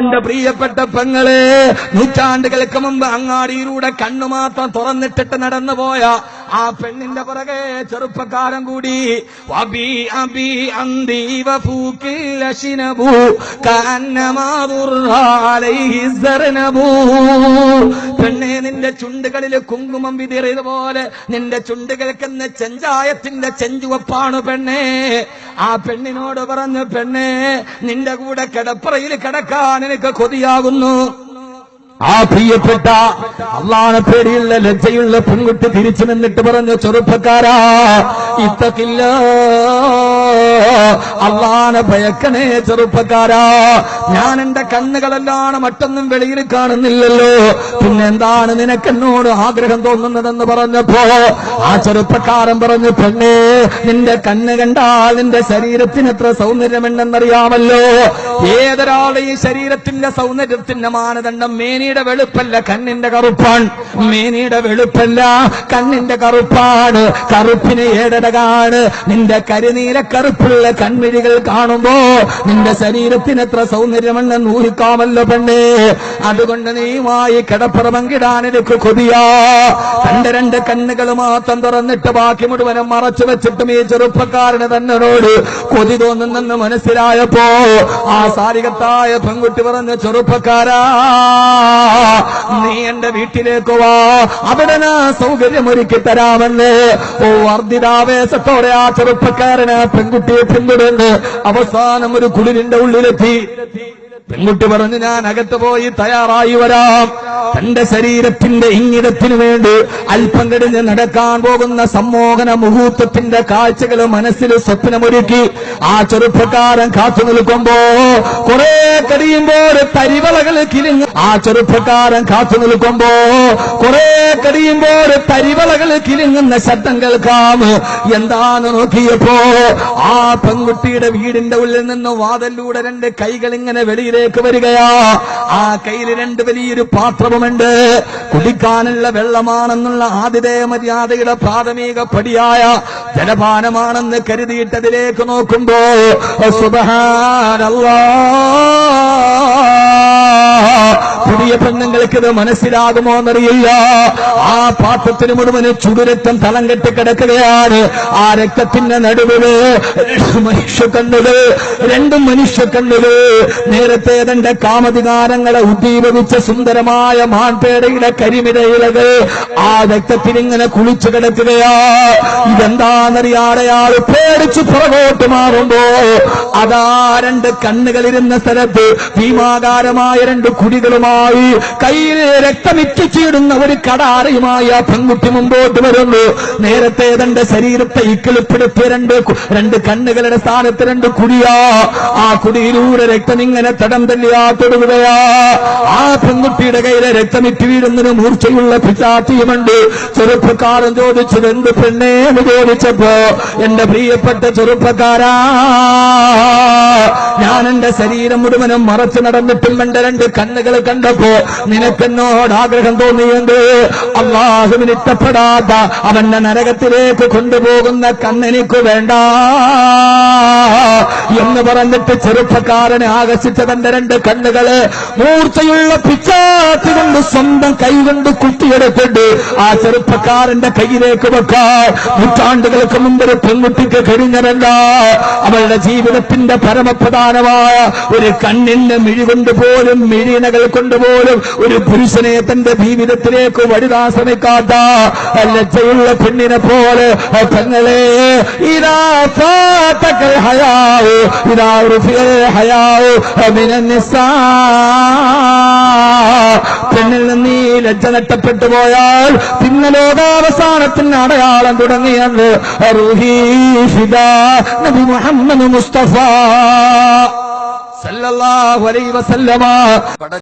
എന്റെ പ്രിയപ്പെട്ട പെങ്ങളെ നൂറ്റാണ്ടുകൾക്ക് മുമ്പ് അങ്ങാടിയിലൂടെ കണ്ണു മാത്രം തുറന്നിട്ടിട്ട് നടന്നു പോയ ആ പെണ്ണിന്റെ പുറകെ ചെറുപ്പക്കാരൻ കൂടി അബി അബി അന്തീവ സറനബു പെണ്ണെ നിന്റെ ചുണ്ടുകളിൽ കുങ്കുമം വിതിറിയതുപോലെ നിന്റെ ചുണ്ടുകൾക്കെന്ന് ചെഞ്ചായത്തിന്റെ ചെഞ്ചുവപ്പാണ് പെണ്ണെ. ആ പെണ്ണിനോട് പറഞ്ഞു പെണ്ണേ നിന്റെ കൂടെ കിടപ്പറയിൽ കിടക്കാൻ എനിക്ക് കൊതിയാകുന്നു. ആ പ്രിയപ്പെട്ട അള്ളാന പേടിയുള്ള ലജ്ജയുള്ള പെൺകുട്ടി തിരിച്ചു നിന്നിട്ട് പറഞ്ഞു ചെറുപ്പക്കാരാ ഇത്തക്കില്ല അള്ളാന ഭയക്കണേ ചെറുപ്പക്കാരാ. ഞാൻ എന്റെ കണ്ണുകളെല്ലാം മറ്റൊന്നും വെളിയിൽ കാണുന്നില്ലല്ലോ. പിന്നെ എന്താണ് നിനക്കെന്നോട് ആഗ്രഹം തോന്നുന്നതെന്ന് പറഞ്ഞപ്പോ ആ ചെറുപ്പക്കാരൻ പറഞ്ഞു പെണ്ണേ നിന്റെ കണ്ണ് കണ്ടാൽ നിന്റെ ശരീരത്തിന് എത്ര സൗന്ദര്യമുണ്ടെന്നറിയാമല്ലോ. ഏതൊരാളുടെ ഈ ശരീരത്തിന്റെ സൗന്ദര്യത്തിന്റെ മാനദണ്ഡം? മേനിയുടെ വെളുപ്പല്ല കണ്ണിന്റെ കറുപ്പാണ്. മേനിയുടെ വെളുപ്പല്ല കണ്ണിന്റെ കറുപ്പാണ്. കറുപ്പിന് ഏടടകാണ്. നിന്റെ കരുനീല കറുപ്പുള്ള കൺമിഴികൾ കാണുമ്പോ നിന്റെ ശരീരത്തിന് എത്ര സൗന്ദര്യമെന്ന് ഊഹിക്കാമല്ലോ പെണ്ണേ. അതുകൊണ്ട് നീയുമായി കിടപ്പുറമങ്കിടാൻ എനിക്ക് കൊതിയാ. തന്റെ രണ്ട് കണ്ണുകൾ മാത്രം തുറന്നിട്ട് ബാക്കി മുഴുവനും മറച്ചു വെച്ചിട്ടും ഈ ചെറുപ്പക്കാരന് തന്നോട് കൊതി തോന്നുന്നെന്ന് മനസ്സിലായപ്പോ ആ സാരികത്തായ പെൺകുട്ടി പറഞ്ഞ ചെറുപ്പക്കാരാ. നീ എന്റെ വീട്ടിലേക്ക് വാ. അവിടെ ഞാൻ സൗകര്യമൊരുക്കി തരാമെന്ന്. ഓ വർദ്ധിതാവേശത്തോടെ ആ ചെറുപ്പക്കാരന് പെൺകുട്ടിയെ പിന്തുടർന്ന് അവസാനം ഒരു കുളിരിന്റെ ഉള്ളിലെത്തി. പെൺകുട്ടി പറഞ്ഞു ഞാൻ അകത്ത് പോയി തയ്യാറായി വരാം. തന്റെ ശരീരത്തിന്റെ ഇംഗിതത്തിനു വേണ്ടി അല്പം കഴിഞ്ഞ് നടക്കാൻ പോകുന്ന സമ്മോഹന മുഹൂർത്തത്തിന്റെ കാഴ്ചകൾ മനസ്സിൽ സ്വപ്നമൊരുക്കി ആ ചെറുപ്പക്കാരൻ കാത്തു നിൽക്കുമ്പോ കുറെ കഴിയുമ്പോൾ തരിവളകൾ കിരിഞ്ഞ് ആ ചെറുപ്പക്കാരൻ കാത്തു നിൽക്കുമ്പോ കുറെ കഴിയുമ്പോൾ തരിവളകൾ കിരിങ്ങുന്ന ശബ്ദം കേൾക്കാം. എന്താണ് നോക്കിയപ്പോ ആ പെൺകുട്ടിയുടെ വീടിന്റെ ഉള്ളിൽ നിന്ന് വാതലിലൂടെ രണ്ട് കൈകൾ ഇങ്ങനെ വെളിയിലേക്ക് വരികയാ. ആ കയ്യിൽ രണ്ട് വലിയൊരു പാത്രവുമുണ്ട്. കുടിക്കാനുള്ള വെള്ളമാണെന്നുള്ള ആതിഥേയ മര്യാദയുടെ പ്രാഥമിക പടിയായ ജലപാനമാണെന്ന് കരുതിയിട്ടതിലേക്ക് നോക്കുമ്പോ സുബഹാനല്ലാ. പുതിയ പെണ്ണുങ്ങൾക്ക് ഇത് മനസ്സിലാകുമോ എന്നറിയില്ല. ആ പാത്രത്തിന് മുഴുവൻ ചുടുരക്തം തളം കെട്ടി കിടക്കുകയാണ്. ആ രക്തത്തിന്റെ നടുവിൽ മനുഷ്യ കണ്ണുകൾ രണ്ടും മനുഷ്യ കണ്ണുകൾ നേരത്തെ തന്റെ കാമധികാരങ്ങളെ ഉദ്ദീപിച്ച സുന്ദരമായ മാൻപേടയുടെ കരിമിരയിലത് ആ രക്തത്തിൽ ഇങ്ങനെ കുളിച്ചു കിടക്കുകയാ. ഇതെന്താണെന്നറിയാതെ അയാൾ പേടിച്ചു പുറകോട്ട് മാറുമ്പോ അതാ രണ്ട് കണ്ണുകളിരുന്ന സ്ഥലത്ത് ഭീമാകാരമായ രണ്ട് കുടികളുമായി കയ്യിൽ രക്തമിറ്റിച്ചിടുന്ന ഒരു കടാറിയുമായി ആ പെൺകുട്ടി മുമ്പോട്ട് വരുന്നു. നേരത്തെ തന്റെ ശരീരത്തെ ഇക്കിളിപ്പെടുത്തിയ രണ്ട് രണ്ട് കണ്ണുകളുടെ സ്ഥാനത്ത് രണ്ട് കുടിയാ. ആ കുടിയിലൂടെ രക്തം ഇങ്ങനെ തടം തല്ലിയാ തൊടുകയാ. ആ പെൺകുട്ടിയുടെ കയ്യിലെ രക്തമിറ്റ് വീഴുന്നതിന് മൂർച്ചയുള്ള പിശാചിയുമുണ്ട്. ചെറുപ്പക്കാരൻ ചോദിച്ചത് എന്ത് പെണ്ണേ? എന്ന് ചോദിച്ചപ്പോ എന്റെ പ്രിയപ്പെട്ട ചെറുപ്പക്കാരാ ഞാൻ എന്റെ ശരീരം മുഴുവനും മറച്ചു നടന്നിട്ടും എന്റെ രണ്ട് കണ്ണുകൾ കണ്ടപ്പോ നിനക്കെന്നോട് ആഗ്രഹം തോന്നിയത് അള്ളാഹുവിന് ഇഷ്ടപ്പെടാത്ത അവന്റെ നരകത്തിലേക്ക് കൊണ്ടുപോകുന്ന കണ്ണെനിക്ക് വേണ്ട. പറഞ്ഞിട്ട് ചെറുപ്പക്കാരനെ ആകർഷിച്ച തന്റെ രണ്ട് കണ്ണുകൾ മൂർച്ചയുള്ള പിച്ചാത്തി കൊണ്ട് സ്വന്തം കൈകൊണ്ട് കുത്തിയെടുത്തിട്ട് ആ ചെറുപ്പക്കാരന്റെ കയ്യിലേക്ക് വെക്കാൻ നൂറ്റാണ്ടുകൾക്ക് മുമ്പ് ഒരു പെൺകുട്ടിക്ക് കഴിഞ്ഞതല്ല അവളുടെ ജീവിതത്തിന്റെ പരമപ്രധാനമായ ഒരു കണ്ണിന്റെ മിഴി കൊണ്ടുപോലും മിഴിനകൾ കൊണ്ട് പോലും ഒരു പുരുഷനെ തന്റെ ജീവിതത്തിലേക്ക് വഴുതാൻ ശ്രമിക്കാത്ത ലജ്ജയുള്ള പെണ്ണിനെ പോലെ പെങ്ങളെ ഇതാ ഫാത്തക്കൽ ഹയാവു الحياء من النساء പെണ്ണിൽ നിന്ന് ലജ്ജ നഷ്ടപ്പെട്ടു പോയാൽ പിന്നെ ലോകാവസാനത്തിന് അടയാളം തുടങ്ങിയത് നബി മുഹമ്മദ് മുസ്തഫ. സല്ലല്ലാഹു അലൈഹി വസല്ലമ.